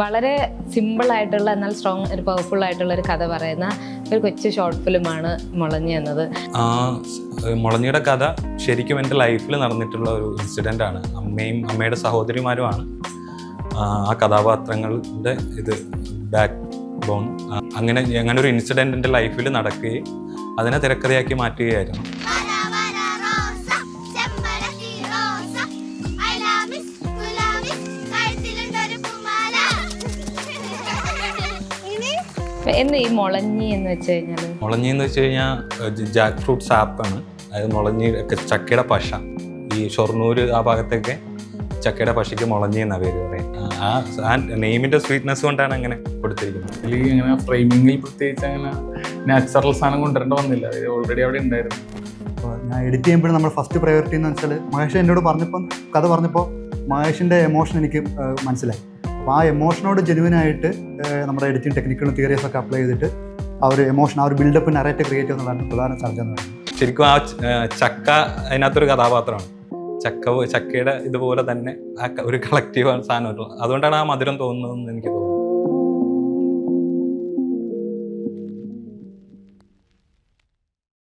വളരെ സിമ്പിൾ ആയിട്ടുള്ള എന്നാൽ സ്ട്രോങ് ഒരു പവർഫുൾ ആയിട്ടുള്ള ഒരു കഥ പറയുന്ന ഒരു കൊച്ചു ഷോർട്ട് ഫിലിമാണ് മുളഞ്ഞി എന്നത്. മുളഞ്ഞിയുടെ കഥ ശരിക്കും എന്റെ ലൈഫിൽ നടന്നിട്ടുള്ള ഒരു ഇൻസിഡന്റ് ആണ്. അമ്മയും അമ്മയുടെ സഹോദരിമാരുമാണ് ആ കഥാപാത്രങ്ങളുടെ ഇത് ബാക്ക് ബോൺ അങ്ങനെ അങ്ങനെ ഒരു ഇൻസിഡന്റ് എന്റെ ലൈഫിൽ നടക്കുകയും അതിനെ തിരക്കഥയാക്കി മാറ്റുകയായിരുന്നു. എന്ന് ഈ മുളഞ്ഞി എന്ന് വെച്ച് കഴിഞ്ഞാൽ മുളഞ്ഞി എന്ന് വെച്ച് കഴിഞ്ഞാൽ ജാക്ക് ഫ്രൂട്ട് സാപ്പ് ആണ് അതായത് മുളഞ്ഞി ഒക്കെ ചക്കയുടെ പശ. ഈ ഷൊർണൂർ ആ ഭാഗത്തൊക്കെ ചക്കയുടെ പശയ്ക്ക് മുളഞ്ഞി എന്നാ പേര് പറയും. ആ നെയ്മിന്റെ സ്വീറ്റ്നെസ് കൊണ്ടാണ് അങ്ങനെ കൊടുത്തിരിക്കുന്നത്. അതിൽ അങ്ങനെ ഫ്രെയിമിങ്ങിൽ പ്രത്യേകിച്ച് അങ്ങനെ നാച്ചുറൽ സാധനം കൊണ്ടുവരേണ്ട വന്നില്ല അത് ഓൾറെഡി അവിടെ ഉണ്ടായിരുന്നു. ഞാൻ എഡിറ്റ് ചെയ്യുമ്പോൾ നമ്മൾ ഫസ്റ്റ് പ്രയോറിറ്റി എന്ന് വെച്ചാൽ മഹേഷ് എന്നോട് പറഞ്ഞപ്പോൾ കഥ പറഞ്ഞപ്പോൾ മഹേഷിന്റെ എമോഷൻ എനിക്ക് മനസ്സിലായി. അപ്പോൾ ആ എമോഷനോട് ജെനുവിനായിട്ട് നമ്മുടെ എഡിറ്റിംഗ് ടെക്നിക്കലും തിയറീസ് ഒക്കെ അപ്ലൈ ചെയ്തിട്ട് ആ ഒരു എമോഷൻ ആ ഒരു ബിൽഡപ്പ് നറേറ്റ് ക്രിയേറ്റ് ചെയ്യുന്നതാണ് പ്രധാന ചർച്ച എന്ന് പറയുന്നത്. ശരിക്കും ആ ചക്ക അതിനകത്തൊരു കഥാപാത്രമാണ്. ചക്ക ചക്കയുടെ ഇതുപോലെ തന്നെ ഒരു കളക്റ്റീവ് സാധനം. അതുകൊണ്ടാണ് ആ മധുരം തോന്നുന്നതെന്ന് എനിക്ക് തോന്നുന്നു